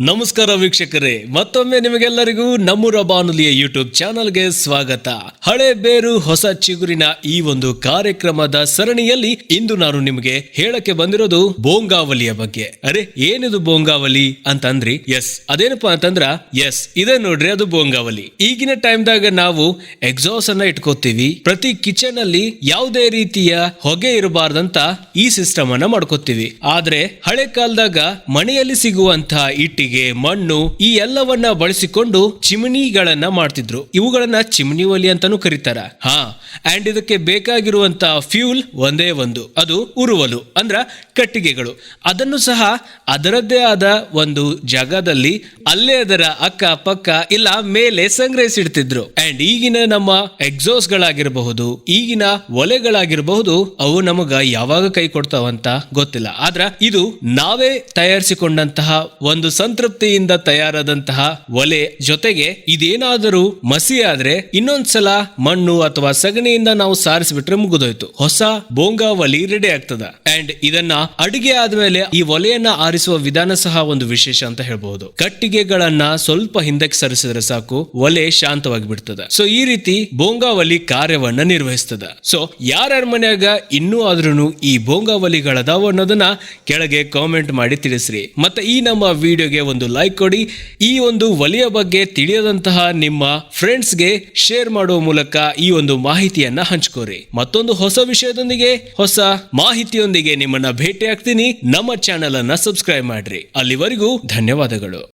ನಮಸ್ಕಾರ ವೀಕ್ಷಕರೇ, ಮತ್ತೊಮ್ಮೆ ನಿಮಗೆಲ್ಲರಿಗೂ ನಮ್ಮೂರ ಬಾನುಲಿಯ ಯೂಟ್ಯೂಬ್ ಚಾನಲ್ಗೆ ಸ್ವಾಗತ. ಹಳೆ ಬೇರು, ಹೊಸ ಚಿಗುರಿನ ಈ ಒಂದು ಕಾರ್ಯಕ್ರಮದ ಸರಣಿಯಲ್ಲಿ ಇಂದು ನಾನು ನಿಮಗೆ ಹೇಳಕ್ಕೆ ಬಂದಿರೋದು ಬೋಂಗಾವಲಿಯ ಬಗ್ಗೆ. ಅರೆ, ಏನಿದು ಬೋಂಗಾವಲಿ ಅಂತಂದ್ರಿ? ಎಸ್ ಅದೇನಪ್ಪಾ ಅಂತಂದ್ರ? ಎಸ್ ಇದೆ ನೋಡ್ರಿ, ಅದು ಬೋಂಗಾವಲಿ. ಈಗಿನ ಟೈಮ್ದಾಗ ನಾವು ಎಕ್ಸಾಸ್ ಅನ್ನ ಇಟ್ಕೋತೀವಿ. ಪ್ರತಿ ಕಿಚನ್ ಅಲ್ಲಿ ಯಾವುದೇ ರೀತಿಯ ಹೊಗೆ ಇರಬಾರ್ದಂತ ಈ ಸಿಸ್ಟಮ್ ಅನ್ನ ಮಾಡ್ಕೋತೀವಿ. ಆದ್ರೆ, ಹಳೆ ಕಾಲದಾಗ ಮನೆಯಲ್ಲಿ ಸಿಗುವಂತಹ ಇಟ್ಟಿಗೆ ಮಣ್ಣು ಈ ಎಲ್ಲವನ್ನ ಬಳಸಿಕೊಂಡು ಚಿಮಣಿಗಳನ್ನ ಮಾಡ್ತಿದ್ರು. ಇವುಗಳನ್ನ ಚಿಮಣಿ ಒಲಿ ಅಂತಾನೂ ಕರೀತಾರ. ಹಾ ಅಂಡ್ ಇದಕ್ಕೆ ಬೇಕಾಗಿರುವಂತ ಫ್ಯೂಲ್ ಒಂದೇ ಒಂದು. ಅದು ಉರುವಲು, ಅಂದ್ರ ಕಟ್ಟಿಗೆಗಳು. ಅದನ್ನು ಸಹ ಅದರದ್ದೇ ಆದ ಒಂದು ಜಾಗದಲ್ಲಿ ಅಲ್ಲೇ ಅದರ ಅಕ್ಕ ಪಕ್ಕ ಇಲ್ಲ ಮೇಲೆ ಸಂಗ್ರಹಿಸಿಡ್ತಿದ್ರು. ಅಂಡ್ ಈಗಿನ ನಮ್ಮ ಎಕ್ಸಾಸ್ ಗಳಾಗಿರಬಹುದು, ಈಗಿನ ಒಲೆಗಳಾಗಿರಬಹುದು, ಅವು ನಮಗ ಯಾವಾಗ ಕೈ ಕೊಡ್ತಾವಂತ ಗೊತ್ತಿಲ್ಲ. ಆದ್ರ ಇದು ನಾವೇ ತಯಾರಿಸಿಕೊಂಡಂತಹ ಒಂದು ಸಂತೃಪ್ತಿಯಿಂದ ತಯಾರಾದಂತಹ ಒಲೆ ಜೊತೆಗೆ ಇದೇನಾದರೂ ಮಸಿ ಆದ್ರೆ ಇನ್ನೊಂದ್ಸಲ ಮಣ್ಣು ಅಥವಾ ಸಗಣಿಯಿಂದ ನಾವು ಸಾರಿಸ್ಬಿಟ್ರೆ ಮುಗಿದೋಯ್ತು. ಹೊಸ ಬೋಂಗಾ ಒಲಿ ರೆಡಿ ಆಗ್ತದ. ಅಂಡ್ ಇದನ್ನ ಅಡಿಗೆ ಆದ್ಮೇಲೆ ಈ ಒಲೆಯನ್ನ ಆರಿಸುವ ವಿಧಾನ ಸಹ ಒಂದು ವಿಶೇಷ ಅಂತ ಹೇಳಬಹುದು. ಕಟ್ಟಿಗೆಗಳನ್ನ ಸ್ವಲ್ಪ ಹಿಂದಕ್ಕೆ ಸರಿಸಿದ್ರೆ ಸಾಕು, ಒಲೆ ಶಾಂತವಾಗಿ ಬಿಡ್ತದ ಸೊ ಈ ರೀತಿ ಬೋಂಗಾವಲಿ ಕಾರ್ಯವನ್ನ ನಿರ್ವಹಿಸ್ತದ. ಸೊ ಯಾರ ಮನೆಯಾಗ ಇನ್ನೂ ಆದ್ರೂ ಈ ಬೋಂಗಾವಲಿಗಳದಾವ ಅನ್ನೋದನ್ನ ಕೆಳಗೆ ಕಾಮೆಂಟ್ ಮಾಡಿ ತಿಳಿಸ್ರಿ. ಮತ್ತೆ ಈ ನಮ್ಮ ವಿಡಿಯೋಗೆ ಒಂದು ಲೈಕ್ ಕೊಡಿ. ಈ ಒಂದು ವಲಯ ಬಗ್ಗೆ ತಿಳಿಯದಂತಹ ನಿಮ್ಮ ಫ್ರೆಂಡ್ಸ್ಗೆ ಶೇರ್ ಮಾಡುವ ಮೂಲಕ ಈ ಒಂದು ಮಾಹಿತಿಯನ್ನ ಹಂಚ್ಕೋರಿ. ಮತ್ತೊಂದು ಹೊಸ ವಿಷಯದೊಂದಿಗೆ, ಹೊಸ ಮಾಹಿತಿಯೊಂದಿಗೆ ನಿಮ್ಮನ್ನ ಭೇಟಿ ಆಗ್ತೀನಿ ನಮ್ಮ ಚಾನೆಲ್ ಅನ್ನ ಸಬ್ಸ್ಕ್ರೈಬ್ ಮಾಡ್ರಿ. ಅಲ್ಲಿವರೆಗೂ ಧನ್ಯವಾದಗಳು.